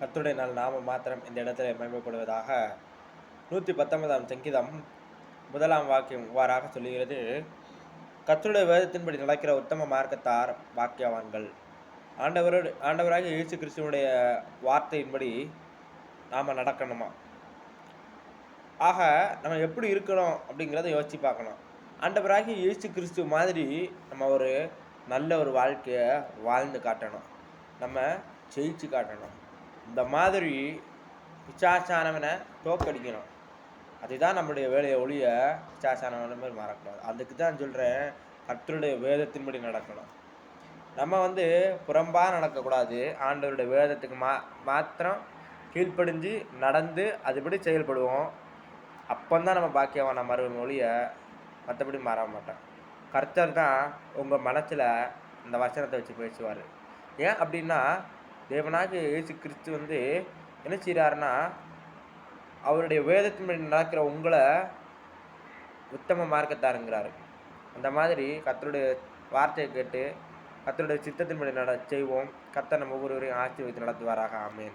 கத்துடைய நாள் நாம மாத்திரம் இந்த இடத்துல மேம்படுவதாக நூற்றி பத்தொன்பதாம் சங்கீதம் முதலாம் வாக்கியம் இவ்வாறாக சொல்லுகிறது. கத்துடைய வேதத்தின்படி நடக்கிற உத்தம மார்க்கத்தார் வாக்கியவான்கள் ஆண்டவரோடு ஆண்டவராக இயேசு கிறிஸ்துவனுடைய வார்த்தையின்படி நாம் நடக்கணுமா? ஆக நம்ம எப்படி இருக்கணும் அப்படிங்கிறத யோசித்து பார்க்கணும். ஆண்டவராகி இயேசு கிறிஸ்து மாதிரி நம்ம ஒரு நல்ல ஒரு வாழ்க்கையை வாழ்ந்து காட்டணும். நம்ம ஜெயிச்சு காட்டணும். இந்த மாதிரி பிச்சாசானவனை தோக்கடிக்கணும் அதுதான் நம்மளுடைய வேலையை ஒழிய பிச்சாசானவன மாதிரி மாறக்கூடாது. அதுக்கு தான் சொல்கிறேன் கர்த்தருடைய வேதத்தின்படி நடக்கணும். நம்ம வந்து புறம்பாக நடக்கக்கூடாது. ஆண்டவருடைய வேதத்துக்கு மா மாத்திரம் கீழ்ப்படிஞ்சு நடந்து அதுபடி செயல்படுவோம். அப்போந்தான் நம்ம பாக்கியவான மறுவன் ஒழிய மற்றபடி மாற மாட்டோம் கர்த்தர் தான் உங்கள் மனசில் இந்த வசனத்தை வச்சு பேசுவார். ஏன் அப்படின்னா தேவனாக இயேசு கிறிஸ்து வந்து என்ன செய்கிறாருன்னா அவருடைய வேதத்தின் நடக்கிற உங்களை உத்தம மார்க்கத்தாருங்கிறாரு. அந்த மாதிரி கத்தருடைய வார்த்தையை கேட்டு கத்தருடைய சித்தத்தின்படி நட செய்வோம். கத்தை நம்ம ஒவ்வொருவரையும் ஆசீர்வதித்து நடத்துவாராக. ஆமேன்.